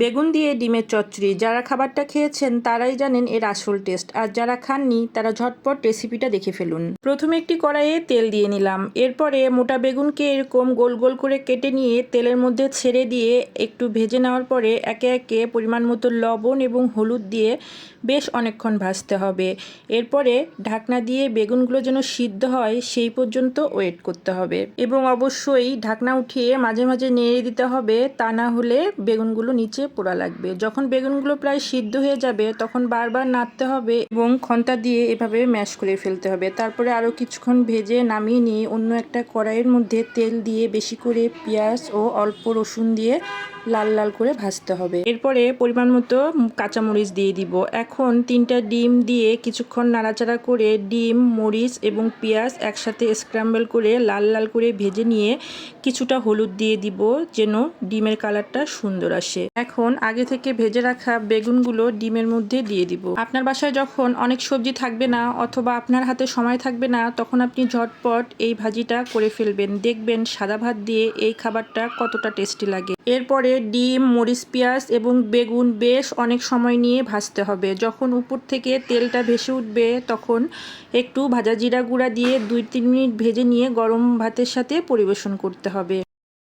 বেগুন দিয়ে ডিমের চচ্চড়ি, যারা খাবারটা খেয়েছেন তারাই জানেন এর আসল টেস্ট, আর যারা খাননি তারা ঝটপট রেসিপিটা দেখে ফেলুন। প্রথমে একটি কড়াইয়ে তেল দিয়ে নিলাম। এরপরে মোটা বেগুনকে এরকম গোল গোল করে কেটে নিয়ে তেলের মধ্যে ছেড়ে দিয়ে একটু ভেজে নেওয়ার পরে একে একে পরিমাণ মতো লবণ এবং হলুদ দিয়ে বেশ অনেকক্ষণ ভাজতে হবে। এরপরে ঢাকনা দিয়ে বেগুনগুলো যেন সিদ্ধ হয় সেই পর্যন্ত ওয়েট করতে হবে। এবং অবশ্যই ঢাকনা উঠিয়ে মাঝে মাঝে নেড়ে দিতে হবে, তা না হলে বেগুনগুলো নিচে পোড়া লাগবে। যখন বেগুনগুলো প্রায় সিদ্ধ হয়ে যাবে, তখন বারবার নাড়তে হবে এবং খন্তা দিয়ে এভাবে ম্যাশ করে ফেলতে হবে। তারপরে আরও কিছুক্ষণ ভেজে নামিয়ে নিয়ে অন্য একটা কড়াইয়ের মধ্যে তেল দিয়ে বেশি করে পেঁয়াজ ও অল্প রসুন দিয়ে লাল লাল করে ভাজতে হবে। এরপরে পরিমাণ মতো কাঁচামরিচ দিয়ে দিব। এখন তিনটা ডিম দিয়ে কিছুক্ষণ নাড়াচাড়া করে ডিম, মরিচ এবং পেঁয়াজ একসাথে স্ক্র্যাম্বল করে লাল লাল করে ভেজে নিয়ে কিছুটা হলুদ দিয়ে দিব যেন ডিমের কালারটা সুন্দর আসে। এখন আগে থেকে ভেজে রাখা বেগুনগুলো ডিমের মধ্যে দিয়ে দিব। আপনার বাসায় যখন অনেক সবজি থাকবে না অথবা আপনার হাতে সময় থাকবে না, তখন আপনি ঝটপট এই ভাজিটা করে ফেলবেন। দেখবেন সাদা ভাত দিয়ে এই খাবারটা কতটা টেস্টি লাগে। এরপরে ডিম, মরিচ, পেঁয়াজ এবং বেগুন বেশ অনেক সময় নিয়ে ভাজতে হবে। যখন উপর থেকে তেলটা ভেসে উঠবে, তখন একটু ভাজা জিরা গুঁড়া দিয়ে দুই তিন মিনিট ভেজে নিয়ে গরম ভাতের সাথে পরিবেশন করতে হবে।